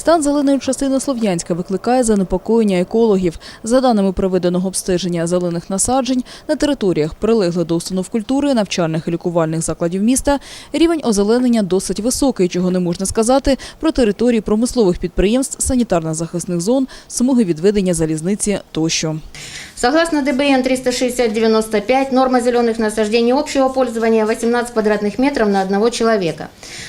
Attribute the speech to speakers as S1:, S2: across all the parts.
S1: Стан зеленої частини Слов'янська викликає занепокоєння екологів. За даними проведеного обстеження зелених насаджень, на територіях, прилеглих до установ культури, навчальних і лікувальних закладів міста, рівень озеленення досить високий, чого не можна сказати про території промислових підприємств, санітарно-захисних зон, смуги відведення залізниці тощо.
S2: Согласно ДБН 360-95, норма зеленых насаждений общего пользования 18 квадратных метров на одного человека.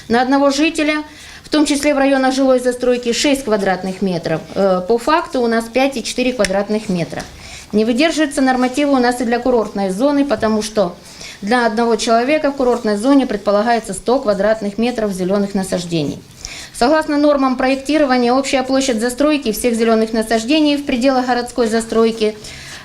S2: На одного жителя, в том числе в районах жилой застройки, 6 квадратных метров. Э, По факту у нас 5,4 квадратных метра. Не выдерживаются нормативы у нас и для курортной зоны, потому что для одного человека в курортной зоне предполагается 100 квадратных метров зеленых насаждений. Согласно нормам проектирования, общая площадь застройки всех зеленых насаждений в пределах городской застройки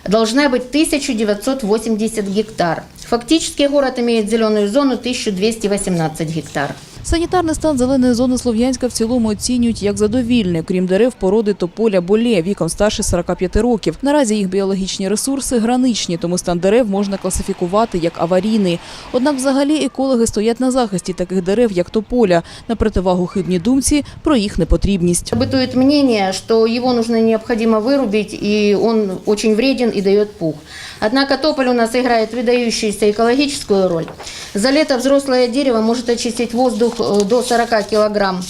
S2: должна быть 1980 гектар. Фактически город имеет зеленую зону 1218 гектар.
S1: Санітарний стан зеленої зони Слов'янська в цілому оцінюють як задовільний, крім дерев породи тополя болє віком старше 45 років. Наразі їх біологічні ресурси граничні, тому стан дерев можна класифікувати як аварійний. Однак взагалі екологи стоять на захисті таких дерев, як тополя, на противагу хибній думці про їх непотрібність.
S2: Бытует мнение, что его нужно необходимо вырубить, и он очень вреден и дает пух. Однако тополь у нас играет выдающуюся экологическую роль. За лето взрослое дерево может очистить воздух э, до 40 килограмм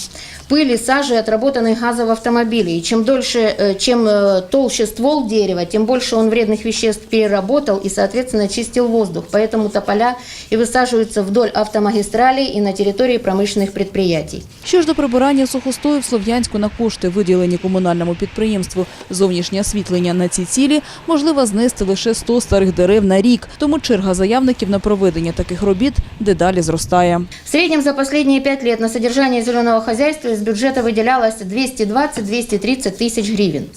S2: пыли, сажи, отработанных газов в автомобиле. И чем дольше, э, чем э, толще ствол дерева, тем больше он вредных веществ переработал и, соответственно, чистил воздух. Поэтому тополя и высаживаются вдоль автомагистралей и на территории промышленных предприятий.
S1: Що ж до прибирання сухостою в Слов'янську на кошти, виділені комунальному підприємству зовнішнє освітлення на ці цілі, можливо знести лише 100 старих дерев на рік. Тому черга заявників на проведення таких робіт дедалі зростає.
S2: В среднем за последние пять лет на содержание зеленого хозяйства из бюджета выделялось 220-230 тысяч гривен.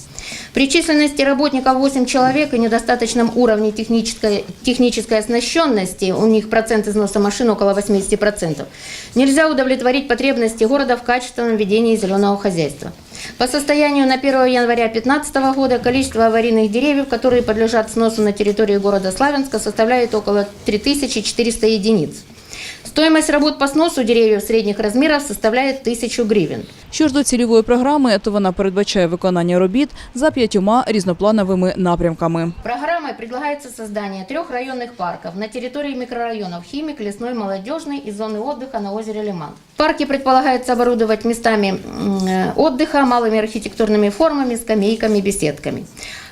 S2: При численности работников 8 человек и недостаточном уровне технической, технической оснащенности, у них процент износа машин около 80%, нельзя удовлетворить потребности города в качественном ведении зеленого хозяйства. По состоянию на 1 января 2015 года количество аварийных деревьев, которые подлежат сносу на территории города Славянска, составляет около 3400 единиц. Стоимость работ по сносу деревьев средних размеров составляет 1000 гривен.
S1: Що ж до цільової програми, то вона передбачає виконання робіт за п'ятьома різноплановими напрямками.
S2: Программой предлагается создание трех районных парков на территории микрорайонов Химик, Лесной, Молодежный и зоны отдыха на озере Лиман. Парки предполагается оборудовать местами м, э, отдыха, малыми архитектурными формами, скамейками, беседками.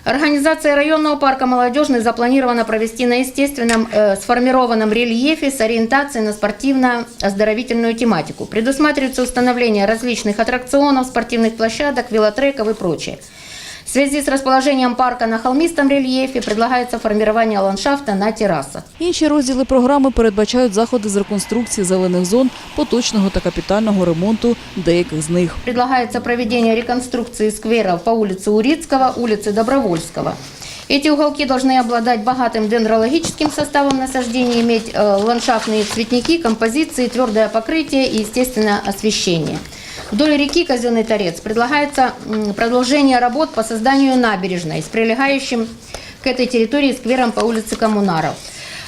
S2: Организация районного парка «Молодежный» запланирована провести на естественном э, сформированном рельефе с ориентацией на спортивно-оздоровительную тематику. Предусматривается установление различных аттракционов, спортивных площадок, велотреков и прочее. В связи с расположением парка на холмистом рельефе предлагается формирование ландшафта на террасах.
S1: Інші розділи програми передбачають заходи з реконструкції зелених зон, поточного та капітального ремонту деяких з них.
S2: Предлагается проведение реконструкции скверов по улице Урицкого, улице Добровольского. Эти уголки должны обладать богатым дендрологическим составом насаждений, иметь э, ландшафтные цветники, композиции, твердое покрытие и, естественно, освещение. Вдоль реки Казенный Торец предлагается м, продолжение работ по созданию набережной с прилегающим к этой территории сквером по улице Коммунаров.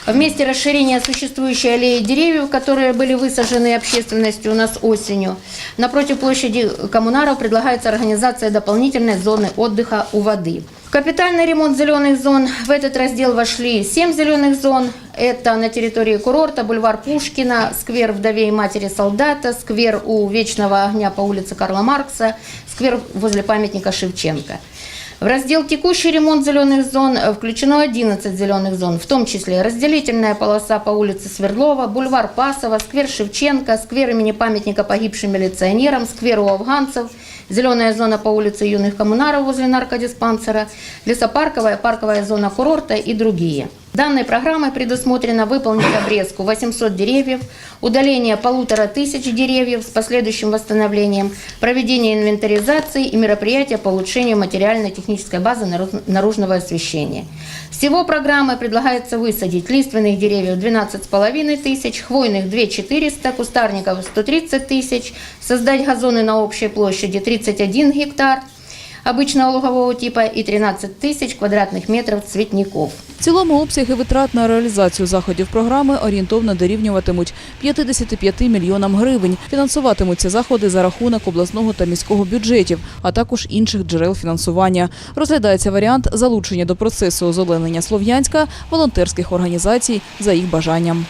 S2: В месте расширения существующей аллеи деревьев, которые были высажены общественностью у нас осенью, напротив площади коммунаров предлагается организация дополнительной зоны отдыха у воды. Капитальный ремонт зеленых зон в этот раздел вошли 7 зеленых зон. Это на территории курорта, бульвар Пушкина, сквер вдове и матери солдата, сквер у Вечного огня по улице Карла Маркса, сквер возле памятника Шевченко. В раздел «Текущий ремонт зеленых зон» включено 11 зеленых зон, в том числе разделительная полоса по улице Свердлова, бульвар Пасова, сквер Шевченко, сквер имени памятника погибшим милиционерам, сквер у афганцев, зеленая зона по улице Юных коммунаров возле наркодиспансера, лесопарковая, парковая зона курорта и другие. Данной программой предусмотрено выполнить обрезку 800 деревьев, удаление полутора тысяч деревьев с последующим восстановлением, проведение инвентаризации и мероприятия по улучшению материально-технической базы нару- наружного освещения. Всего программой предлагается высадить лиственных деревьев 12,5 тысяч, хвойных 2 400, кустарников 130 тысяч, создать газоны на общей площади 31 гектар обычного лугового типа и 13 тысяч квадратных метров цветников.
S1: В цілому обсяги витрат на реалізацію заходів програми орієнтовно дорівнюватимуть 55 мільйонам гривень. Фінансуватимуться заходи за рахунок обласного та міського бюджетів, а також інших джерел фінансування. Розглядається варіант залучення до процесу озеленення Слов'янська волонтерських організацій за їх бажанням.